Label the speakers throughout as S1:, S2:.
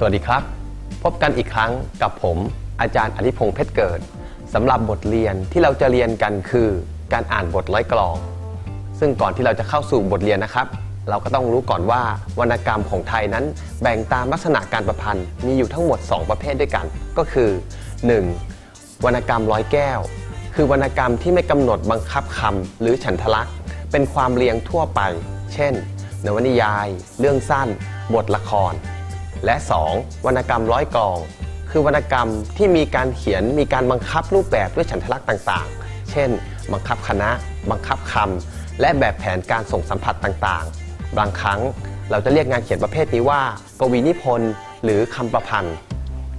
S1: สวัสดีครับ พบกันอีกครั้งกับผมอาจารย์อธิพงษ์เพชรเกิดสำหรับบทเรียนที่เราจะเรียนกันคือการอ่านบทร้อยกลอง ซึ่งก่อนที่เราจะเข้าสู่บทเรียนนะครับ เราก็ต้องรู้ก่อนว่าวรรณกรรมของไทยนั้น แบ่งตามลักษณะการประพันธ์มีอยู่ทั้งหมด 2 ประเภทด้วยกัน ก็คือ 1. วรรณกรรมร้อยแก้ว คือวรรณกรรมที่ไม่กำหนดบังคับคำหรือฉันทลักษณ์ เป็นความเรียงทั่วไป เช่น นวนิยาย เรื่องสั้น บทละคร และ 2. วรรณกรรมร้อยกอง คือวรรณกรรมที่มีการเขียนมีการบังคับรูปแบบด้วยฉันทลักษณ์ต่างๆ เช่น บังคับคณะ บังคับคำและแบบแผนการส่งสัมผัสต่างๆ บางครั้งเราจะเรียกงานเขียนประเภทนี้ว่า กวีนิพนธ์หรือคำประพันธ์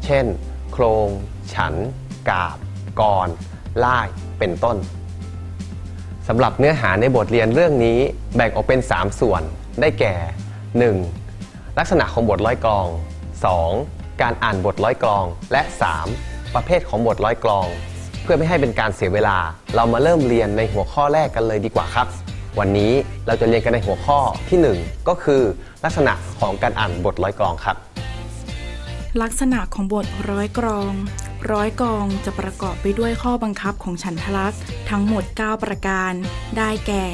S1: เช่น โครง ฉัน กาบ กรล่าย เป็นต้นสำหรับเนื้อหาในบทเรียนเรื่องนี้แบ่งออกเป็น 3 ส่วนได้แก่ 1. ลักษณะของบทร้อยกลอง 2. การอ่านบทร้อยกลอง และ 3. ประเภทของบทร้อยกลอง เพื่อไม่ให้เป็นการเสียเวลา เรามาเริ่มเรียนในหัวข้อแรกกันเลยดีกว่าครับ วันนี้เราจะเรียนกันในหัวข้อทีหนึ่1 ก็คือ ลักษณะของการอ่านบทร้อยกลองครับ
S2: ลักษณะของบทร้อยกรอง ร้อยกรองจะประกอบไปด้วยข้อบังคับของฉันทลักษณ์ทั้งหมด 9 ประการ ได้แก่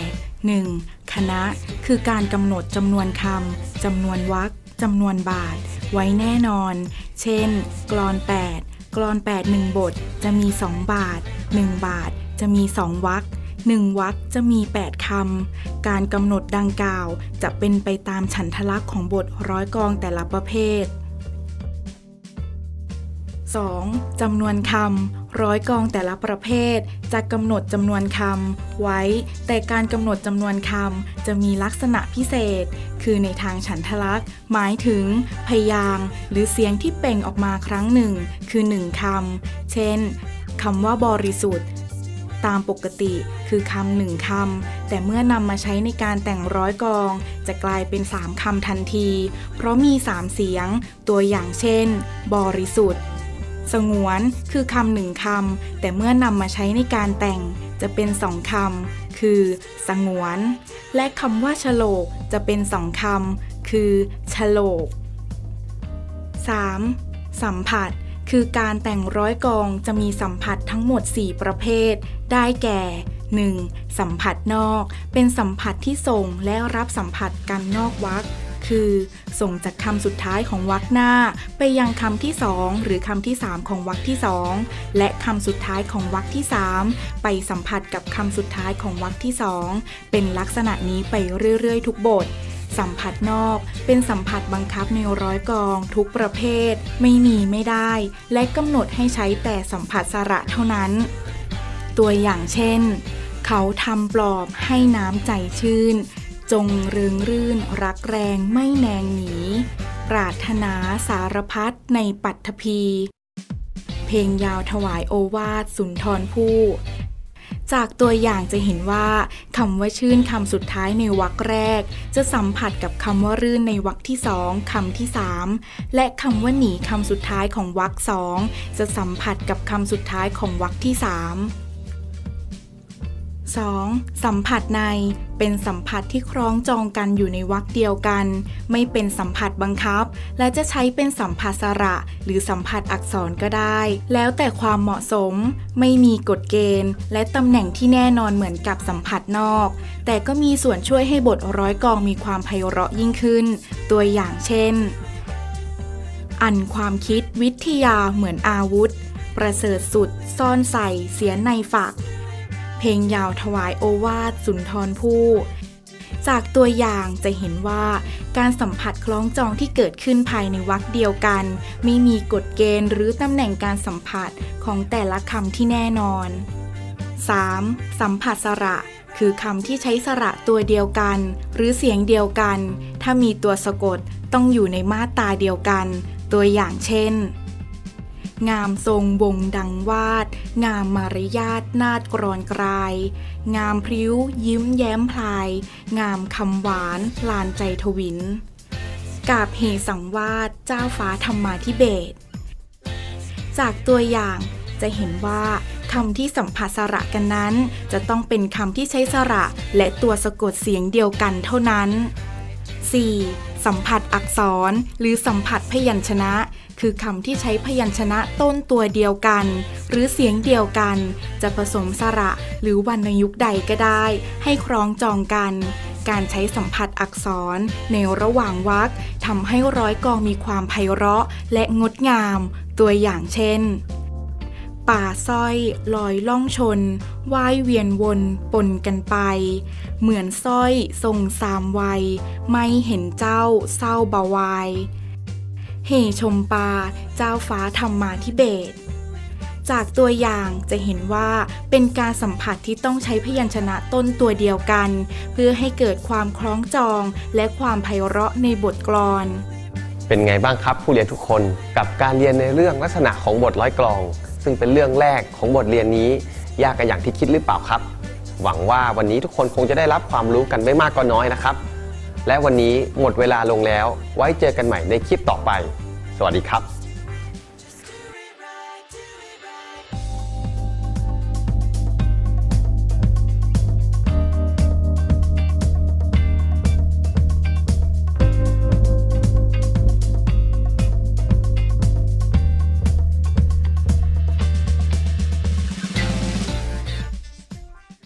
S2: 1. คณะ คือการกำหนดจำนวนคำ จำนวนวรรคจำนวนบาท ไว้แน่นอน เช่นกลอน 8กลอน 8 1 บท จะมี 2 บาท 1 บาท จะมี 2วรรคหนึ่งวรรคจะมี 8 คำ การกำหนดดังกล่าว จะเป็นไปตามฉันทลักษณ์ของบทร้อยกรองแต่ละประเภท 2. จำนวนคำ ร้อยกองแต่ละประเภทจะกำหนดจำนวนคำไว้ แต่การกำหนดจำนวนคำจะมีลักษณะพิเศษ คือในทางฉันทลักษณ์ หมายถึง พยางค์หรือเสียงที่เป่งออกมาครั้งหนึ่ง คือหนึ่งคำเช่นคำว่าบริสุทธิ์ ตามปกติคือคำหนึ่งคำแต่เมื่อนำมาใช้ในการแต่งร้อยกอง จะกลายเป็น3คำทันที เพราะมี3เสียง ตัวอย่างเช่น บริสุทธิ์ สงวนคือคำหนึ่งคำแต่เมื่อนำมาใช้ในการแต่งจะเป็นสองคำคือ สงวน และคำว่าฉโลกจะเป็นสองคำคือฉโลก 3. สัมผัสคือการแต่งร้อยกองจะมีสัมผัสทั้งหมด 4 ประเภท ได้แก่ 1. สัมผัสนอก เป็นสัมผัสที่ส่งและรับสัมผัสกันนอกวรรค คือ ส่งจากคำสุดท้ายของวรรคหน้า ไปยังคำที่2หรือคำที่3ของวรรคที่2และคำสุดท้ายของวรรคที่3ไปสัมผัสกับคำสุดท้ายของวรรคที่2เป็นลักษณะนี้ไปเรื่อยๆ ทุกบทสัมผัสนอกเป็นสัมผัสบังคับในร้อยกอง ทุกประเภท ไม่มีไม่ได้ และกำหนดให้ใช้แต่สัมผัสสระเท่านั้น ตัวอย่างเช่น เขาทำปลอบให้น้ำใจชื่น จงเริงรื่นรักแรงไม่แนงหนี ปรารถนาสารพัดในปัตถภี เพลงยาวถวายโอวาทสุนทรภู่จากตัวอย่างจะเห็นว่าคำว่าชื่นคำสุดท้ายในวรรคแรก จะสัมผัสกับคำว่ารื่นในวรรคที่สองคำที่สามและคำว่าหนีคำสุดท้ายของวรรคสองจะสัมผัสกับคำสุดท้ายของวรรคที่สาม 2. สัมผัสใน เป็นสัมผัสที่คล้องจองกันอยู่ในวรรคเดียวกัน ไม่เป็นสัมผัสบังคับ และจะใช้เป็นสัมผัสสระ หรือสัมผัสอักษรก็ได้ แล้วแต่ความเหมาะสม ไม่มีกฎเกณฑ์ และตำแหน่งที่แน่นอนเหมือนกับสัมผัสนอก แต่ก็มีส่วนช่วยให้บทร้อยกองมีความไพเราะยิ่งขึ้น ตัวอย่างเช่น อันความคิดวิทยาเหมือนอาวุธ ประเสริฐสุด ซ่อนใส่เสียในฝัก เพลงยาวถวายโอวาทสุนทรภู่จากตัวอย่างจะเห็นว่าการสัมผัสคล้องจองที่เกิดขึ้นภายในวรรคเดียวกัน ไม่มีกฎเกณฑ์หรือตำแหน่งการสัมผัสของแต่ละคำที่แน่นอน 3. สัมผัสสระ คือคำที่ใช้สระตัวเดียวกัน หรือเสียงเดียวกัน ถ้ามีตัวสะกดต้องอยู่ในมาตราเดียวกัน ตัวอย่างเช่น งามทรงวงดังวาด งามมารยาทนาดกรอนกราย งามพริ้วยิ้มแย้มพลาย งามคำหวานลานใจทวิน กาบเหสังวาดเจ้าฟ้าธรรมาธิเบศจากตัวอย่างจะเห็นว่าคำที่สัมผัสสระกันนั้น จะต้องเป็นคำที่ใช้สระและตัวสะกดเสียงเดียวกันเท่านั้น 4. สัมผัสอักษร หรือสัมผัสพยัญชนะ คือคำที่ใช้พยัญชนะต้นตัวเดียวกัน หรือเสียงเดียวกัน จะผสมสระหรือวรรณยุกต์ใดก็ได้ ให้คล้องจองกัน การใช้สัมผัสอักษร ในระหว่างวรรคทำให้ร้อยกองมีความไพเราะและงดงาม ตัวอย่างเช่น ป่าสร้อยลอยล่องชนว่ายเวียนวนปนกันไป เหมือนสร้อยทรงสามวัย ไม่เห็นเจ้าเศร้าบาวายเฮชมปาเจ้าฟ้าธรรมาธิเบศรจากตัวอย่างจะเห็นว่าเป็นการสัมผัสที่ต้องใช้พยัญชนะต้นตัวเดียวกัน เพื่อให้เกิดความคล้องจองและความไพเราะในบทกลอน
S1: เป็นไงบ้างครับผู้เรียนทุกคนกับการเรียนในเรื่องลักษณะของบทร้อยกลอง ซึ่งเป็นเรื่องแรกของบทเรียนนี้ ยากกันอย่างที่คิดหรือเปล่าครับ หวังว่าวันนี้ทุกคนคงจะได้รับความรู้กันไม่มากก็น้อยนะครับ และวันนี้หมดเวลาลงแล้ว ไว้เจอกันใหม่ในคลิปต่อไป สวัสดีครับ